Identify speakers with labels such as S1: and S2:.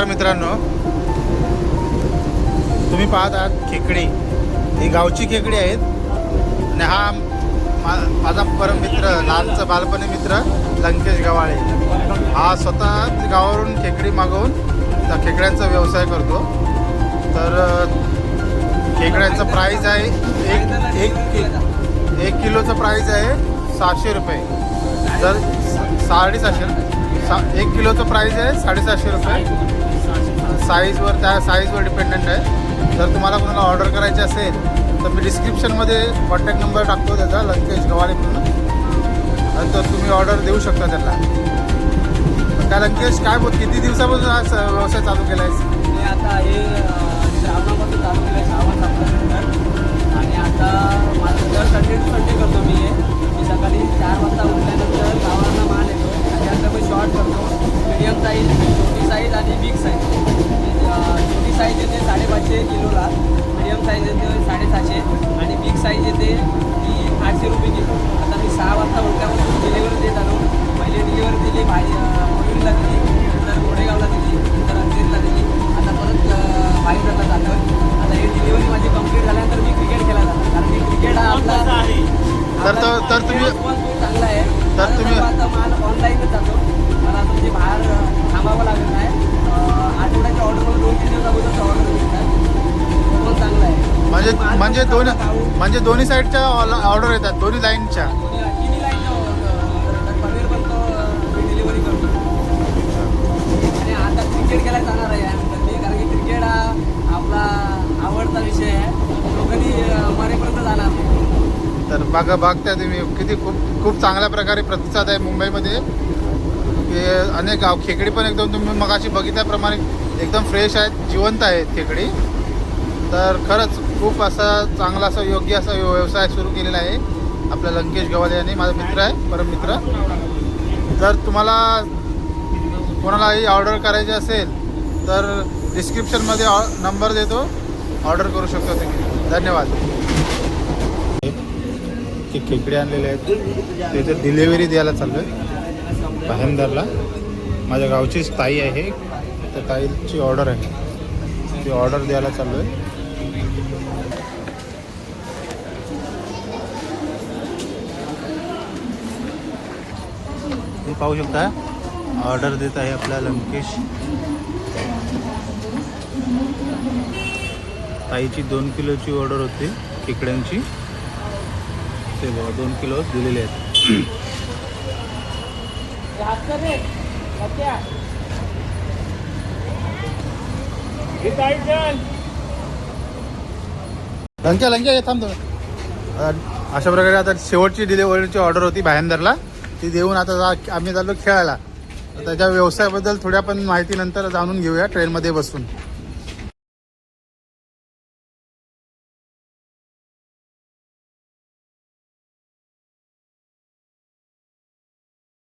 S1: नमस्कार मित्रांनो. तुम्ही पाहत आहात खेकडी. ही गावची खेकडी आहेत. आणि हा मा- माझा परम मित्र लहानचा बालपणी मित्र लंकेश गवाळे हा स्वतः गावावरून खेकडी मागवून त्या खेकड्यांचा व्यवसाय करतो. तर खेकड्यांचं प्राईज आहे एक एक कि एक किलोचं प्राईज आहे सहाशे रुपये. जर साडेसहाशे सा एक किलोचं प्राईज आहे साडेसहाशे रुपये. साईजवर त्या साईजवर डिपेंडंट आहे. जर तुम्हाला कोणाला ऑर्डर करायची असेल तर मी डिस्क्रिप्शनमध्ये कॉन्टॅक्ट नंबर टाकतो त्याचा लंकेश गवाळे म्हणून. आणि तर तुम्ही ऑर्डर देऊ शकता त्याला. त्या काय लंकेश काय बोल किती दिवसापासून हा व्यवसाय चालू केला आहे
S2: आता हे श्रावणापासून चालू किलोला मीडियम साईज येते साडेसहाशे. आणि बिग साईज येते ती आठशे रुपये किलो. आता मी सहा वाजता उठल्यापासून डिलिव्हरी देत आलो. पहिली डिलिव्हरी दिली भाई मुलीला दिली नंतर गोडेगावला दिली नंतर अंधेरीला दिली. आता परत भाईंदरला जातो आता ही डिलिव्हरी माझी कंप्लीट झाल्यानंतर मी क्रिकेट खेळायला जातो कारण की क्रिकेट हा आपला
S1: तर तुम्ही-
S2: म्हणजे
S1: म्हणजे दोन म्हणजे दोन्ही साईडच्या ऑर्डर येतात दोन्ही लाईनच्या.
S2: क्रिकेट खेळायला जाणार आहे यानंतर कारण की क्रिकेट हा आपला आवडता विषय आहे. तो कधी अं, मरेपर्यंत जाणार नाही.
S1: तर बघा बघता तुम्ही. किती खूप खूप चांगल्या प्रकारे प्रतिसाद आहे मुंबईमध्ये. अनेक गाव खेकडी पण एकदम तुम्ही मगाशी बघितल्याप्रमाणे एकदम फ्रेश आहेत जिवंत आहेत खेकडी. तर खरंच खूप असा चांगला असा योग्य असा व्यवसाय सुरू केलेला आहे. आपला लंकेश गवाले यांनी माझा मित्र आहे परम मित्र. जर तुम्हाला कोणालाही ऑर्डर करायची असेल तर डिस्क्रिप्शनमध्ये नंबर देतो. ऑर्डर करू शकतो तुम्ही. धन्यवाद. ते खेकडे आणलेले आहेत ते तर डिलेवरी द्यायला चाललो आहे भायंदरला माझ्या गावचीच ताई आहे. त्या ताईची ऑर्डर आहे. ती ऑर्डर द्यायला चाललो आहे तुम्ही पाहू शकता. ऑर्डर देत आहे आपला लंकेश. ताईची दोन किलोची ऑर्डर होती खेकड्यांची. ते बघा दोन किलो दिलेले आहेत. लंक्या लंक्या थांबतो अशा प्रकारे आता शेवटची डिलिव्हरीची ऑर्डर होती भायंदरला ती देऊन आता जा- आम्ही चाललो खेळायला. त्याच्या व्यवसायाबद्दल थोड्या पण माहिती नंतर जाणून घेऊया ट्रेनमध्ये बसून.